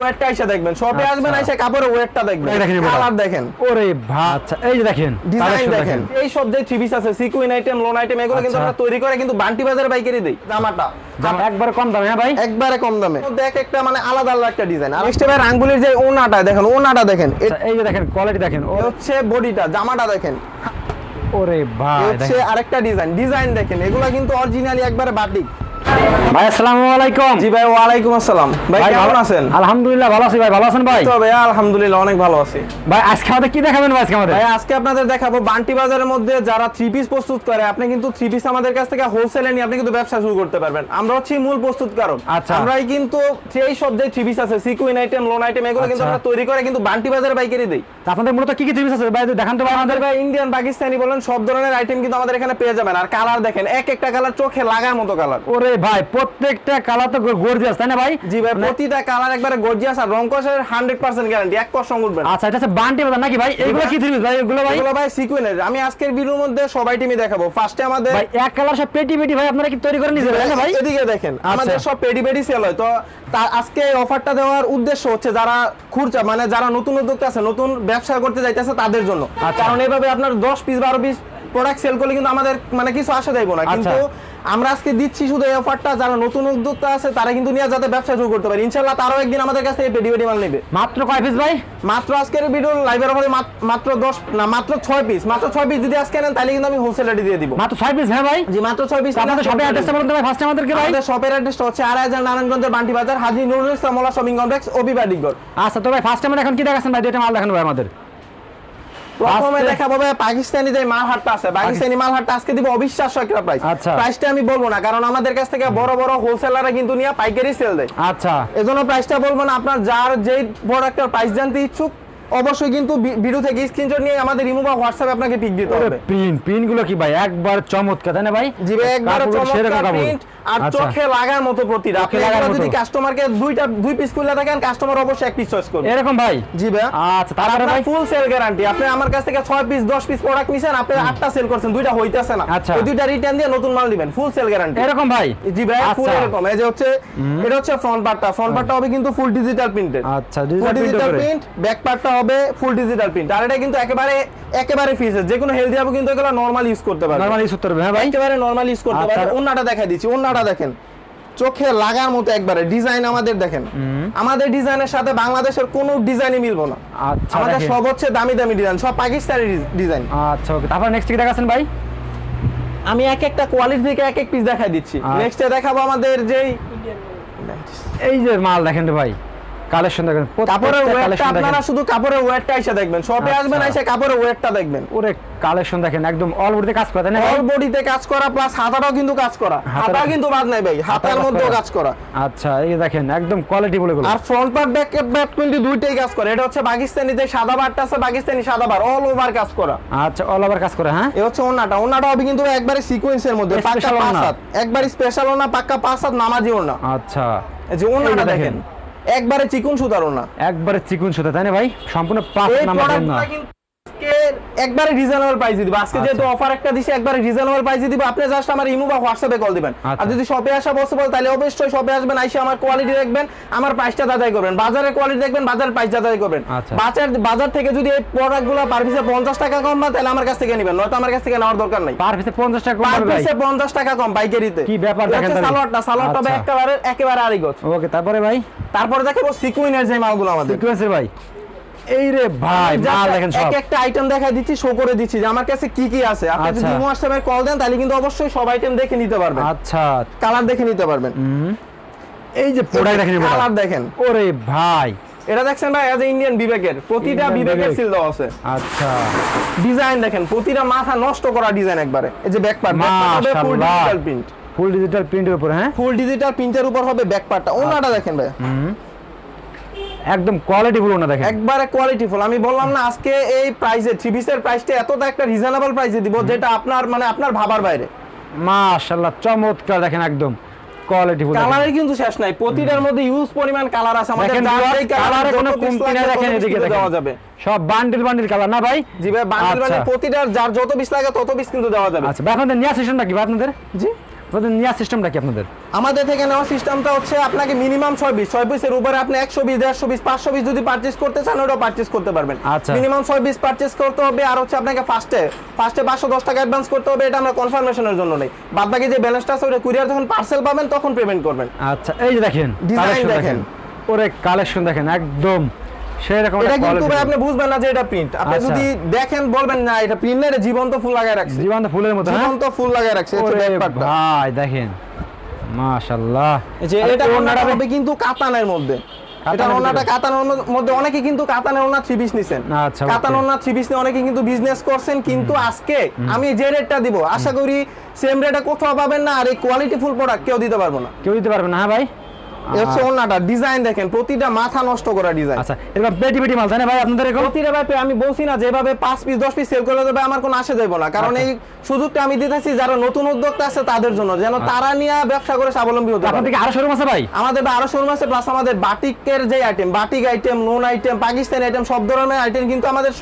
ওয়েটটা এসে দেখবেন শপে আচ্ছা। আসবেন এসে কাপড়ের ওয়েটটা দেখবেন। এই দেখেন এবার। কালার দেখেন। ওরে আচ্ছা এই যে দেখেন ডিজাইন দেখেন। এই সব যে থ্রি পিস আছে সিকুইন আইটেম লোন আইটেম এগুলো কিন্তু আচ্ছা। আমরা তৈরি করে কিন্তু বান্টি বাজারে বাইকারি দেই জামাটা। জামা কম দামে হ্যাঁ ভাই? একবারে কম দামে। দেখ একটা মানে আলাদা আলাদা একটা ডিজাইন আর নেক্সট ভাই আঙ্গুলির যে ওনাটা দেখেন ওনাটা দেখেন। আচ্ছা, এই যে দেখেন কোয়ালিটি দেখেন। ও হচ্ছে বডিটা জামাটা দেখেন। ওরে ভাই হচ্ছে আরেকটা ডিজাইন ডিজাইন দেখেন এগুলো কিন্তু অরিজিনালি একবারে বাটিক ভাই আসসালামু আলাইকুম। জি ভাই ওয়ালাইকুম আসসালাম। ভাই কেমন আছেন? আলহামদুলিল্লাহ ভালো আছি ভাই ভালো আছেন ভাই? তো ভাই আলহামদুলিল্লাহ অনেক ভালো আছি। ভাই আজকে আমাদের কি দেখাবেন ভাই আজকে আমাদের? ভাই আজকে আপনাদের দেখাবো বান্টি বাজারের মধ্যে যারা থ্রি পিস প্রস্তুত করে আপনি কিন্তু থ্রি পিস আমাদের কাছ থেকে হোলসেলে নিয়ে আপনি কিন্তু ব্যবসা শুরু করতে পারবেন। আমরা হচ্ছি মূল প্রস্তুতকারক। আচ্ছা। আমরাই কিন্তু এই সব যে থ্রি পিস আছে সিকুইন আইটেম লোন আইটেম এগুলো কিন্তু আচ্ছা। আমরা তৈরি করে কিন্তু বান্টি বাজারে বাইকারি দেই। আপনাদের মূলত কি কি জিনিস আছে? ভাই দেখান তো আমাদের। ভাই ইন্ডিয়ান পাকিস্তানি বলেন সব ধরনের আইটেম কিন্তু আমাদের এখানে পেয়ে যাবেন। আর কালার দেখেন এক একটা কালার চোখে লাগার মতো কালার ওরে ভাই প্রত্যেকটা কালার তো গর্জিয়াস তাই না ভাই? জি ভাই মানে- প্রতিটা কালার একবারে গর্জিয়াস আর রং কষের হান্ড্রেড পার্সেন্ট গ্যারান্টি এক কষ রং উঠবেন আচ্ছা এটা হচ্ছে বান্টি বাজার নাকি ভাই? এগুলো কি জিনিস ভাই? এগুলো ভাই? এগুলো ভাই সিকুইনের আমি আজকের ভিডিওর মধ্যে সবাই টিমই দেখাবো। ফার্স্টে আমাদের ভাই এক কালার সব পেটি পেটি ভাই আপনারা কি তৈরি করে নিজে তাই না ভাই? এদিকে দেখেন আচ্ছা। আমাদের সব পেডি পেডি সেল হয়। তো তা- আজকে এই অফারটা দেওয়ার উদ্দেশ্য হচ্ছে যারা খুরচা মানে যারা নতুন উদ্যোক্তা আছে নতুন ব্যবসা করতে যাইতেছে তাদের জন্য আচ্ছা। কারণ এভাবে আপনার দশ পিস বারো পিস প্রোডাক্ট সেল করলে কিন্তু আমাদের মানে কিছু আসা যাইব না আচ্ছা। কিন্তু আমরা আজকে দিচ্ছি শুধু এই অফারটা যারা নতুন উদ্যোক্তা আছে তারা কিন্তু নিয়ে যাতে ব্যবসা শুরু করতে পারে। ইনশাল্লাহ তারাও একদিন আমাদের কাছ থেকে পেডি মাল নেবে। মাত্র কয় পিস ভাই? মাত্র আজকের ভিডিও লাইভের অফারে মাত্র দশ না মাত্র ছয় পিস মাত্র ছয় পিস যদি আজকে নেন তাহলে কিন্তু আমি হোলসেল রেটে দিয়ে দিব। মাত্র ছয় পিস হ্যাঁ ভাই? জি মাত্র ছয় পিস আপনাদের সবাই অ্যাড্রেসটা বলুন তো ভাই ফার্স্টে আমাদেরকে ভাই। আমাদের শপের অ্যাড্রেসটা হচ্ছে আড়াই হাজার নারায়ণগঞ্জের বান্টি বাজার হাজি নুরুল ইসলাম মোল্লা শপিং কমপ্লেক্স অবিবাদিগর আচ্ছা তো ভাই ফার্স্ট টাইম এখন কি দেখাচ্ছেন ভাই? দুইটা মাল দেখানো ভাই আমাদের। প্রথমে দেখাবো মাল হাটটা আছে পাকিস্তানি মাল হাটটা আজকে দিব অবিশ্বাস্য একটা প্রাইস আচ্ছা। প্রাইসটা আমি বলব না কারণ আমাদের কাছ থেকে বড় বড় হোলসেলাররা কিন্তু নিয়ে পাইকারি সেল দেয়। আচ্ছা। এজন্য প্রাইসটা বলব না আপনার যার যেই প্রোডাক্টের প্রাইস জানতে ইচ্ছুক অবশ্যই কিন্তু ভিডিও থেকে স্ক্রিনশট নিয়ে আমাদের ইমো বা হোয়াটসঅ্যাপে আপনাকে পিক দিতে হবে। পিন পিনগুলো কি ভাই? একবার চমৎকার তাই না ভাই? জি ভাই একবারে চমৎকার। প্রিন্ট আর আচ্ছা। চোখে লাগার মতো প্রতিটা আপনি যদি কাস্টমারকে দুইটা দুই পিস খুলে থাকেন কাস্টমার অবশ্যই এক পিস চয়েস করবে। এরকম ভাই? জি ভাই। আচ্ছা তারপরে ভাই? ফুল সেল গ্যারান্টি আপনি আমার কাছ থেকে 6 পিস 10 পিস প্রোডাক্ট নিছেন আপনি আটটা সেল করছেন দুইটা হইতাছে না। আচ্ছা। ওই দুইটা রিটার্ন দিয়ে নতুন মাল দিবেন ফুল সেল গ্যারান্টি এরকম ভাই? জি ভাই ফুল আচ্ছা। এরকম। এই যে হচ্ছে এটা হচ্ছে ফ্রন্ট পার্টটা ফ্রন্ট পার্টটা হবে কিন্তু ফুল ডিজিটাল প্রিন্টেড আচ্ছা ডিজিটাল প্রিন্ট ব্যাক পার্টটা হবে। ফুল ডিজিটাল প্রিন্ট আর এটা কিন্তু একেবারে একেবারে ফিচার যে কোনো হেলদি হবে কিন্তু এগুলো নরমাল ইউজ করতে পারবে। নরমালি ইউজ করতে পারবে হ্যাঁ ভাই? একেবারে নরমাল ইউজ করতে। পারবে। ওন্নাটা দেখাই দিচ্ছি ওন্নাটা দেখেন। চোখে লাগার মতো একবারে ডিজাইন আমাদের দেখেন। আমাদের ডিজাইনের সাথে বাংলাদেশের কোনো ডিজাইনই মিলবো না। আচ্ছা আমাদের সব হচ্ছে দামি দামি ডিজাইন সব পাকিস্তানি ডিজাইন। আচ্ছা ওকে। তারপর নেক্সট কি দেখাচ্ছেন ভাই? আমি এক একটা কোয়ালিটি থেকে এক এক পিস দেখাই দিচ্ছি। আচ্ছা। নেক্সটে দেখাবো আমাদের যেই এই যে মাল দেখেন তো ভাই। কালেকশন দেখেন কাপড়ের ওয়েটটা আপনারা শুধু কাপড়ের ওয়েটটা এসে দেখবেন শপে আচ্ছা। আসবেন এসে কাপড়ের ওয়েটটা দেখবেন। ওরে কালেকশন দেখেন একদম অল বডিতে কাজ করে না অল বডিতে কাজ করা প্লাস হাতাটাও কিন্তু কাজ করা। হাতা কিন্তু বাদ নাই ভাই হাতার মধ্যেও কাজ করা। আচ্ছা এই দেখেন একদম কোয়ালিটি বলে গুলো আর ফ্রন্ট পার্ট ব্যাক কিন্তু দুইটাই কাজ করে। এটা হচ্ছে পাকিস্তানিতে সাদা বারটা আছে পাকিস্তানি সাদা বার অল ওভার কাজ করা। আচ্ছা অল ওভার কাজ করে হ্যাঁ? এ হচ্ছে ওনাটা ওনাটা হবে কিন্তু একবারে সিকোয়েন্সের মধ্যে পাক্কা পাঁচ। হাত। একবারে স্পেশাল ওনা পাক্কা পাঁচ হাত নামাজি ওনা আচ্ছা। এই যে ওনাটা এই দেখেন। একবারে চিকুন সুতারও না একবারে চিকুন সুতা তাই না ভাই? সম্পূর্ণ পাঁচ নাম্বার জন্য প্রোডাক্টটা কিন্তু আজকে একবারে রিজনেবল প্রাইসে দিব। আজকে যেহেতু আচ্ছা। অফার একটা দিছি একবারে রিজনেবল প্রাইসে দিব। আপনি জাস্ট আমার ইমো বা হোয়াটসঅ্যাপে কল দিবেন। আচ্ছা। আর যদি শপে আসা পসিবল তাহলে অবশ্যই শপে আসবেন আইসে আমার কোয়ালিটি দেখবেন আমার প্রাইসটা যাচাই করবেন। বাজারের কোয়ালিটি দেখবেন বাজার প্রাইস যাচাই করবেন। আচ্ছা। বাজার বাজার থেকে যদি এই প্রোডাক্টগুলো পার পিসে 50 টাকা কম না তাহলে আমার কাছ থেকে নেবেন। নয়তো আমার কাছ থেকে নেওয়ার দরকার নাই। পার পিসে পঞ্চাশ টাকা কম পিসে 50 টাকা কম পাইকারিতে। কি ব্যাপার দেখেন তাহলে। সালোয়ারটা। সালোয়ারটা হবে আচ্ছা। একেবারে একেবারে আরিগত ওকে তারপরে ভাই? তারপরে দেখাবো সিকুইনের যে মালগুলো আমাদের। সিকোয়েন্সের ভাই? এই রে ভাই মাল দেখেন সব। এক একটা আইটেম দেখাই দিচ্ছি শো করে দিচ্ছি যে আমার কাছে কি কি আছে। আপনি যদি আচ্ছা। হোয়াটসঅ্যাপে কল দেন তাহলে কিন্তু অবশ্যই সব আইটেম দেখে নিতে পারবেন। আচ্ছা। কালার দেখে নিতে পারবেন। এই যে প্রোডাক্ট দেখেন কালার দেখেন। ওরে ভাই। এটা দেখছেন ভাই এজ ইন্ডিয়ান বিবেকের। প্রতিটা বিবেকের বিবেক। সিল দেওয়া আছে। আচ্ছা। ডিজাইন দেখেন প্রতিটা মাথা নষ্ট করা ডিজাইন একবারে। এই যে back part full digital print full digital প্রিন্টের উপর হ্যাঁ? ফুল ডিজিটাল প্রিন্টের উপর হবে ব্যাক পার্টটা ওনাটা দেখেন ভাই। একদম কোয়ালিটি বলুন না দেখেন। একবারে কোয়ালিটিফুল আমি বললাম না আজকে এই প্রাইসে থ্রি পিসের প্রাইসটা এতটা একটা রিজনেবল প্রাইসে দিব যেটা আপনার মানে আপনার ভাবার বাইরে। মাশাআল্লাহ চমৎকার দেখেন একদম কোয়ালিটি বলুন কালারের কিন্তু শেষ নাই প্রতিটার মধ্যে ইউজ পরিমাণ কালার আছে আমাদের যেই কালারে কোনো কমতি না দেখেন এদিকে দেওয়া যাবে। সব বান্ডিল বান্ডিল কালার না ভাই? জি ভাই বান্ডিল আচ্ছা। মানে প্রতিটার যার যত পিস লাগে তত পিস কিন্তু দেওয়া যাবে। আচ্ছা আপনাদের নিয়ে সিস্টেমটা কি আপনাদের? জি। আপনাদের নেওয়ার সিস্টেমটা কি আপনাদের? আমাদের থেকে নেওয়া সিস্টেমটা হচ্ছে আপনাকে মিনিমাম ছয় পিস ছয় পিসের উপরে আপনি একশো পিস দেড়শো পিস পাঁচশো পিস যদি পারচেস করতে চান ওটাও পারচেস করতে পারবেন। আচ্ছা। মিনিমাম ছয় পিস পারচেস করতে হবে আর হচ্ছে আপনাকে ফার্স্টে ফার্স্টে পাঁচশো দশ টাকা অ্যাডভান্স করতে হবে এটা আমরা কনফার্মেশনের জন্য নেই। বাদ বাকি যে ব্যালেন্সটা আছে ওটা কুরিয়ার যখন পার্সেল পাবেন তখন পেমেন্ট করবেন। আচ্ছা এই যে দেখেন দেখেন। দেখেন। ওরে কালেকশন দেখেন একদম। এটা কিন্তু ভাই আপনি বুঝবেন না যে এটা প্রিন্ট আপনি আচ্ছা। যদি দেখেন বলবেন না এটা প্রিন্ট না এটা জীবন্ত ফুল লাগায় রাখছে। জীবন্ত ফুলের মতো হ্যাঁ? জীবন্ত ফুল লাগায় রাখছে। ভাই দেখেন। মাশাআল্লাহ। যে এটা ওনাটা হবে কিন্তু কাতানের মধ্যে। এটা ওনাটা কাতানের মধ্যে অনেকে কিন্তু কাতানের ওনা থ্রি পিস নিছেন. কাতান ওনা থ্রি পিস নিয়ে অনেকে কিন্তু বিজনেস করছেন কিন্তু আজকে আমি যে রেটটা দিব আশা করি সেম রেটে কোথাও পাবেন না আর এই কোয়ালিটি ফুল প্রোডাক্ট কেউ দিতে পারব না। কেউ দিতে পারবে না হ্যাঁ ভাই? হচ্ছে ওনাটা ডিজাইন দেখেন প্রতিটা মাথা নষ্ট করা ডিজাইন আচ্ছা এরকম পেটি পেটি মাল তাই না ভাই আপনাদের এরকম প্রতিটা ব্যাপারে আমি বলছি না যেভাবে পাঁচ পিস দশ পিস সেল করে দেবে আমার কোনো আসে যাইব না। কারণ আচ্ছা। এই সুযোগটা আমি দিতেছি যারা নতুন উদ্যোক্তা আছে তাদের জন্য যেন তারা নিয়ে ব্যবসা করে স্বাবলম্বী হতে পারে। আপনাদের আরও শোরুম আছে ভাই? আমাদের আরও শোরুম আছে প্লাস আমাদের বাটিকের যে item batik item known item Pakistani item সব ধরনের আইটেম কিন্তু আমাদের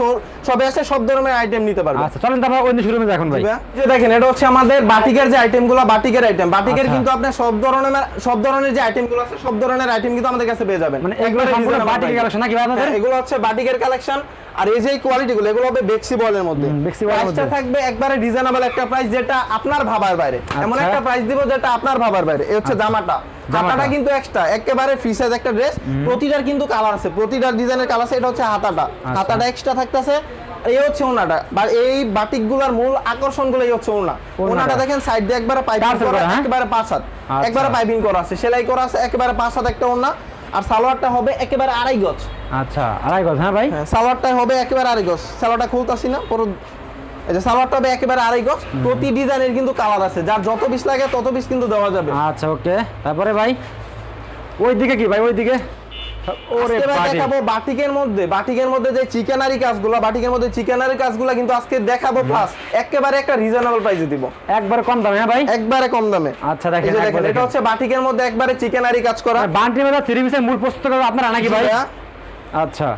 সবে আছে সব ধরনের আইটেম নিতে পারবে। আচ্ছা চলেন তারপর অন্য শোরুমে দেখুন ভাই। যে দেখেন এটা হচ্ছে আমাদের বাটিকের যে আইটেমগুলো বাটিকের আইটেম বাটিকের আচ্ছা। কিন্তু আপনি সব ধরনের সব ধরনের যে আইটেমগুলো আছে সব ধরনের আইটেম কিন্তু আমাদের কাছে পেয়ে যাবেন। মানে এগুলো সম্পূর্ণ বাটিকের collection নাকি আপনাদের? হ্যাঁ, এগুলো হচ্ছে বাটিকের কালেকশন আর এই যে কোয়ালিটি গুলো এগুলো হবে বেক্সি বলের মধ্যে। বেক্সি বলের মধ্যে। থাকবে একবারে রিজনেবল একটা প্রাইস যেটা আপনার ভাবার বাইরে। এমন আচ্ছা। একটা প্রাইস দিব যেটা আপনার ভাবার বাইরে। এই হচ্ছে জামাটা। জামাটা। হাতাটা কিন্তু এক্সট্রা একেবারে ফ্রি সাইজ একটা ড্রেস প্রতিটার কিন্তু কালার আছে। প্রতিটার ডিজাইনের কালার আছে এটা হচ্ছে হাতাটা। আচ্ছা। হাতাটা এক্সট্রা থাকতেছে। এই হচ্ছে ওনাটা। বা এই বাটিকগুলোর মূল আকর্ষণগুলো এই হচ্ছে ওনা। ওনাটা। দেখেন সাইড দিয়ে একবারে পাইপিং হ্যাঁ? পাঁচ হাত। আচ্ছা। একবারে পাইপিং করা আছে সেলাই করা আছে একেবারে পাঁচ হাত একটা ওড়না আর সালোয়ারটা হবে একেবারে আড়াই গজ। আচ্ছা আড়াই গজ হ্যাঁ ভাই? হ্যাঁ সালোয়ারটা হবে একেবারে আড়াই গজ। সালোয়ারটা খুলতাছি না পুরো যে সালোয়ারটা হবে একেবারে আড়াই গজ। প্রতি ডিজাইনের কিন্তু কালার আছে যার যত পিস লাগে তত পিস কিন্তু দেওয়া যাবে। আচ্ছা ওকে। তারপরে ভাই ওই দিকে কি ভাই ওই দিকে ওরে। দেখাবো বাটিকের মধ্যে বাটিকের মধ্যে যে চিকেনারি কাজগুলো বাটিকের মধ্যে চিকেনারি কাজগুলো কিন্তু আজকে দেখাবো প্লাস একেবারে একটা রিজনেবল প্রাইসে দিব। একবার কম দামে হ্যাঁ ভাই? একবারে কম দামে। আচ্ছা দেখেন দেখেন এটা হচ্ছে বাটিকের মধ্যে একবারে চিকেনারি কাজ করা। বান্টি মেলা থ্রি পিসের মূল প্রস্তুত আপনারা নাকি ভাই? আচ্ছা।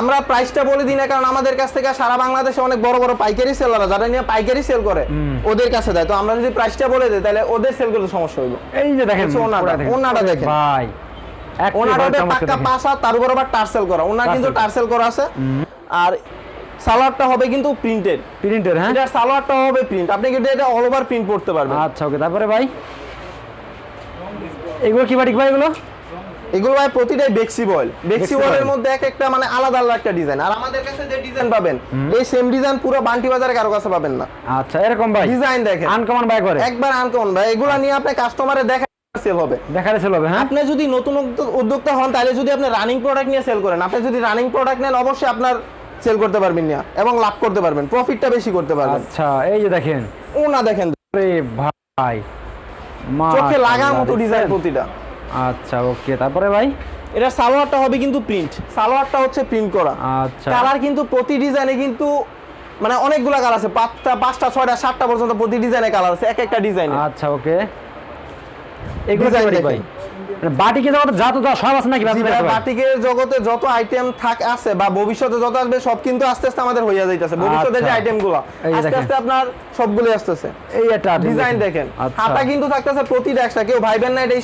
আমরা প্রাইসটা বলে দিই না কারণ আমাদের কাছ থেকে সারা বাংলাদেশে অনেক বড় বড় পাইকারি সেলাররা যারা নিয়ে পাইকারি সেল করে ওদের কাছে দেয়। তো আমরা যদি প্রাইসটা বলে দিই তাহলে ওদের সেল করতে সমস্যা হইব। এই যে দেখেন ওনাটা, ওনাটা দেখেন। ভাই। পাক্কা দেখেন। তার উপর আবার টার্সেল করা। ওনার কিন্তু টার্সেল করা আছে। আর সালোয়ারটা হবে কিন্তু প্রিন্টেড প্রিন্টের হ্যাঁ? এটার সালোয়ারটা হবে প্রিন্ট আপনি কিন্তু এটা অল ওভার প্রিন্ট করতে পারবেন। আচ্ছা ওকে। তারপরে ভাই? এগুলো কি বাটিক ভাই এগুলো? এগুলো ভাই প্রতিটাই বেক্সি বয়েল বেক্সি বয়েলের মধ্যে এক একটা মানে আলাদা আলাদা একটা ডিজাইন আর আমাদের কাছে যে ডিজাইন পাবেন এই সেম ডিজাইন পুরো বান্টি বাজারে কারও কাছে পাবেন না। আচ্ছা এরকম ভাই? ডিজাইন দেখেন। আনকমন ভাই করে। একবার আনকমন ভাই। এগুলা নিয়ে আপনি কাস্টমারে দেখা সেল হবে। দেখালে চলে হবে হ্যাঁ? আপনি যদি নতুন উদ্যোক্তা হন তাহলে যদি আপনি রানিং প্রোডাক্ট নিয়ে সেল করেন আপনি যদি রানিং প্রোডাক্ট নেন অবশ্যই আপনার সেল করতে পারবেন না এবং লাভ করতে পারবেন প্রফিটটা বেশি করতে পারবেন। আচ্ছা এই যে দেখেন। ও না দেখেন। আরে ভাই চোখে লাগার মতো ডিজাইন প্রতিটা। আচ্ছা ওকে তারপরে ভাই? এটা সালোয়ারটা হবে কিন্তু প্রিন্ট সালোয়ারটা হচ্ছে প্রিন্ট করা। আচ্ছা। কালার কিন্তু প্রতি ডিজাইনে কিন্তু মানে অনেকগুলা কালার আছে। পাঁচটা পাঁচটা ছয়টা সাতটা পর্যন্ত প্রতি ডিজাইনে কালার আছে এক একটা ডিজাইনে আচ্ছা ওকে এগুলো ভাই মানে বাটিকে যখন যা সব আছে নাকি আপনাদের কাছে ভাই? বাটিকের জগতে যত আইটেম থাক আছে বা ভবিষ্যতে যত আসবে সব কিন্তু আস্তে আস্তে আমাদের হইয়া যাইতেছে। ভবিষ্যতে যে আচ্ছা। গুলো আস্তে আস্তে আপনার সবগুলো আসতেছে। এই একটা ডিজাইন দেখেন। আচ্ছা। হাতা কিন্তু থাকতেছে প্রতিটা এক্সট্রা কেউ ভাইবেন না এটা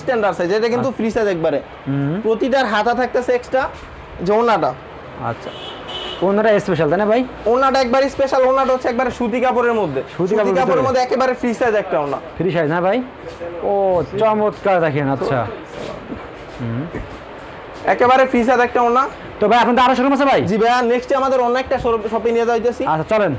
কিন্তু ফ্রি সাইজ একবারে। প্রতিটার হাতা থাকতেছে এক্সট্রা আচ্ছা। কোনটা স্পেশাল তাই না ভাই? ওনাটা একবার স্পেশাল ওনাটা হচ্ছে একবারে সুতি কাপড়ের মধ্যে। সুতি কাপড়ের মধ্যে একেবারে ফ্রি সাইজ একটা ওনা। ফ্রি সাইজ না ভাই? ও চমৎকার দেখেন আচ্ছা। একেবারে ফ্রি সাইজ একটা ওনা। তো ভাই আপনাদের আরও শোরুম আছে ভাই? জি ভাইয়া নেক্সটে আমাদের অন্য একটা শপে নিয়ে যাইতেছি। আচ্ছা চলেন।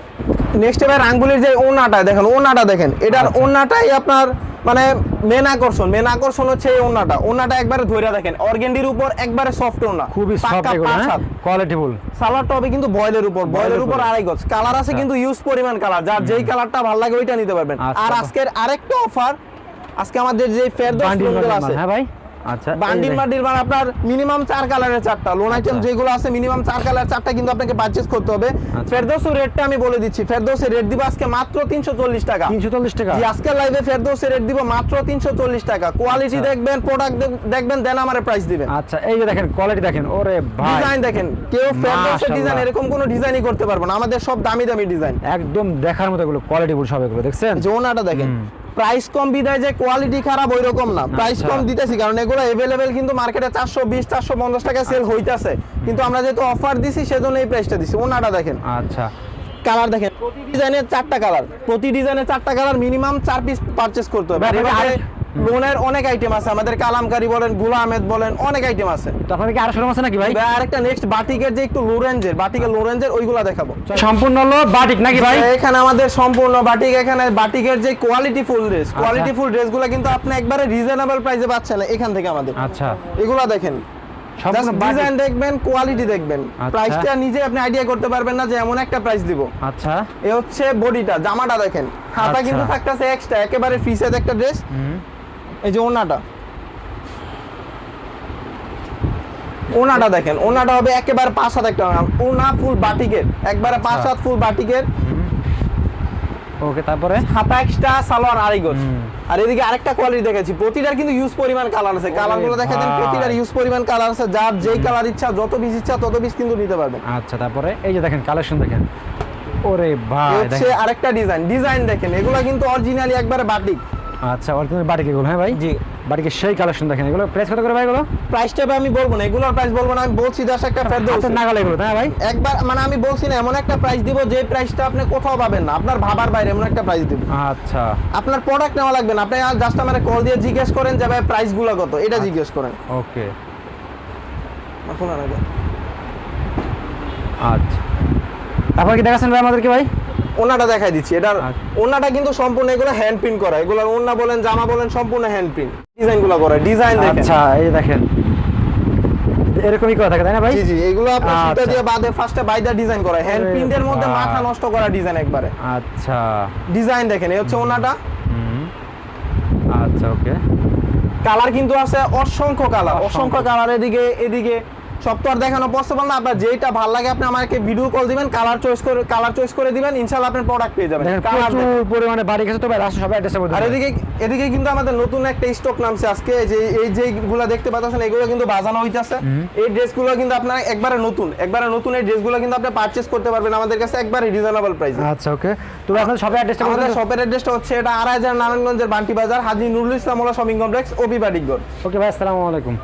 নেক্সট এবার আঙ্গুলের যে ওনাটা দেখেন ওনাটা দেখেন। এটার আচ্ছা। ওনাটাই আপনার মানে মেন আকর্ষণ মেন আকর্ষণ হচ্ছে এই ওনাটা ওনাটা একবারে ধরে দেখেন অর্গেন্ডির উপর একবারে সফট ওনা খুবই সফট হ্যাঁ। কোয়ালিটিফুল সালার হবে কিন্তু বয়লের উপর বয়লের উপর। আড়াই গজ। কালার আছে কিন্তু ইউজ পরিমাণ কালার যার যেই কালারটা ভালো লাগে ওইটা নিতে পারবেন। আচ্ছা। আর আজকের আরেকটা অফার আজকে আমাদের যে ফেরদৌস দশ আছে। হ্যাঁ ভাই? আচ্ছা বান্ডিল মানে আপনার মিনিমাম চার কালারের চারটা। লোন আইটেম আচ্ছা। যেগুলো আছে মিনিমাম চার কালার চারটা কিন্তু আপনাকে পারচেজ করতে হবে। আচ্ছা। ফেরদৌসের রেটটা আমি বলে দিচ্ছি। ফেরদৌসের রেট দিব আজকে মাত্র তিনশো চল্লিশ টাকা। 340 টাকা? জি আজকের লাইভে ফেরদৌসের রেট দিব মাত্র তিনশো চল্লিশ টাকা। কোয়ালিটি। দেখবেন প্রোডাক্ট দেখবেন দেন আমার প্রাইস দিবেন। আচ্ছা এই যে দেখেন কোয়ালিটি দেখেন ওরে ভাই। ডিজাইন দেখেন কেউ ফেরদৌসের মাশাআল্লাহ। ডিজাইন এরকম কোনো ডিজাইনই করতে পারব না। আমাদের সব দামি দামি ডিজাইন একদম দেখার মতো এগুলো কোয়ালিটিফুল সব এগুলো দেখছেন? যে ওনাটা দেখেন। প্রাইস কম বিদায় যে কোয়ালিটি খারাপ ওই রকম না প্রাইস আচ্ছা। কম দিতেছি কারণ এগুলো এভেলেবেল কিন্তু মার্কেটে চারশো বিশ চারশো পঞ্চাশ টাকা সেল হইতাছে। কিন্তু আমরা যেহেতু অফার দিছি সেজন্য এই প্রাইসটা দিছি। ওনাটা দেখেন। আচ্ছা। কালার দেখেন। প্রতি ডিজাইনের চারটা কালার প্রতি ডিজাইনের চারটা কালার মিনিমাম চার পিস পারচেস করতে হবে। লোনের অনেক আইটেম আছে। আমাদের কালামকারি বলেনগুলা আহমেদ বলেন অনেক আইটেম আছে। আপনাদের কি আরও শোরুম আছে নাকি ভাই? ভাই, আরেকটা নেক্সট বাটিকের যে একটু লো রেঞ্জের বাটিকের লো রেঞ্জের ওইগুলা দেখাবো। সম্পূর্ণ হলো বাটিক নাকি ভাই? এখানে আমাদের সম্পূর্ণ বাটিক এখানে বাটিকের যে quality full dress quality full ড্রেসগুলো কিন্তু আপনি একবারে রিজনেবল প্রাইসে পাচ্ছেন এখান থেকে আমাদের। আচ্ছা। এগুলা দেখেন। ডিজাইন দেখবেন কোয়ালিটি দেখবেন। আচ্ছা। প্রাইসটা নিজে আপনি আইডিয়া করতে পারবেন না যে এমন একটা প্রাইস দিব। আচ্ছা। এ হচ্ছে বডিটা জামাটা দেখেন। হাতা আচ্ছা। কিন্তু থাকতেছে এক্সট্রা একেবারে ফিসের একটা ড্রেস এই যে ওনাটা। ওনাটা দেখেন ওনাটা হবে একেবারে পাঁচ হাত একটা ওনা ফুল বাটিকের একবারে পাঁচ। হাত ফুল বাটিকের। ওকে তারপরে? হাতা এক্সট্রা সালোয়ার হুম। আর এদিকে আরেকটা কোয়ালিটি দেখেছি প্রতিটার কিন্তু ইউজ পরিমাণ কালার আছে। কালারগুলো দেখে দেন প্রতিটার ইউজ পরিমাণ কালার আছে যার যেই কালার ইচ্ছা যত পিস ইচ্ছা তত পিস কিন্তু নিতে পারবেন। আচ্ছা তারপরে? এই যে দেখেন কালেকশন দেখেন। ওরে ভাই হচ্ছে আরেকটা ডিজাইন ডিজাইন দেখেন এগুলো কিন্তু অরিজিনালি একবারে বাটিক আচ্ছা অরিজিনাল বাটিক এগুলো হ্যাঁ ভাই? জি। বাটিকের সেই কালেকশন দেখেন এগুলো প্রাইস কত করে ভাই এগুলো? প্রাইসটা আমি বলব না এগুলোর প্রাইস বলব না আমি বলছি জাস্ট একটা ফের হাতের নাগাল এগুলো না ভাই? একবার মানে আমি বলছি না এমন একটা প্রাইস দিব যে প্রাইসটা আপনি কোথাও পাবেন না আপনার ভাবার বাইরে এমন একটা প্রাইস দিব। আচ্ছা। আপনার প্রোডাক্ট নেওয়া লাগবে না আপনি জাস্ট আমার কল দিয়ে জিজ্ঞেস করেন যে ভাই প্রাইসগুলো কত এটা জিজ্ঞেস করেন। ওকে আর আচ্ছা। তারপর কি দেখাচ্ছেন ভাই আমাদেরকে ভাই? ওনাটা দেখাই দিচ্ছি। এটার আচ্ছা। ওনাটা কিন্তু সম্পূর্ণ এগুলো হ্যান্ড প্রিন্ট করা। এগুলো ওনা বলেন জামা বলেন সম্পূর্ণ হ্যান্ড প্রিন্ট ডিজাইনগুলো করা ডিজাইন দেখেন। আচ্ছা এই দেখেন। এরকমই করা থাকে তাই না ভাই? জি জি এগুলো আপনার সুতা আচ্ছা। দিয়ে বাদে ফার্স্টে বাইদা ডিজাইন করা। হ্যান্ড প্রিন্টের মধ্যে মাথা নষ্ট করা ডিজাইন একবারে। আচ্ছা। ডিজাইন দেখেন এই হচ্ছে ওনাটা। আচ্ছা ওকে। কালার কিন্তু আছে অসংখ্য কালার। অসংখ্য। অসংখ্য কালার এদিকে এদিকে। সব তো আর দেখানো পসিবল না আপনার যেটা ভালো লাগে আপনি আমাকে ভিডিও কল দিবেন কালার চয়েস করে কালার চয়েস করে দিবেন ইনশাআল্লাহ আপনি প্রোডাক্ট পেয়ে যাবেন। কালার প্রচুর পরিমাণে বাড়ি গেছে তো ভাই রাস্তা সবাই অ্যাড্রেসে বলতে আর এদিকে এদিকে কিন্তু আমাদের নতুন একটা স্টক নামছে আজকে যে এই যেগুলো দেখতে পাচ্ছেন এগুলো কিন্তু বাজানো হইতাছে। এই ড্রেসগুলো কিন্তু আপনার একবারে নতুন একবারে নতুন এই ড্রেসগুলো কিন্তু আপনি পারচেজ করতে পারবেন আমাদের কাছে একবারে রিজনেবল প্রাইস আচ্ছা ওকে তো এখন সবাই অ্যাড্রেসটা আমাদের শপের অ্যাড্রেসটা হচ্ছে এটা আড়াই হাজার নারায়ণগঞ্জের বান্টি বাজার হাজি নুরুল ইসলাম ওলা শপিং কমপ্লেক্স ওবি বাটিকগড় ওকে ভাই আসসালামু আলাইকুম।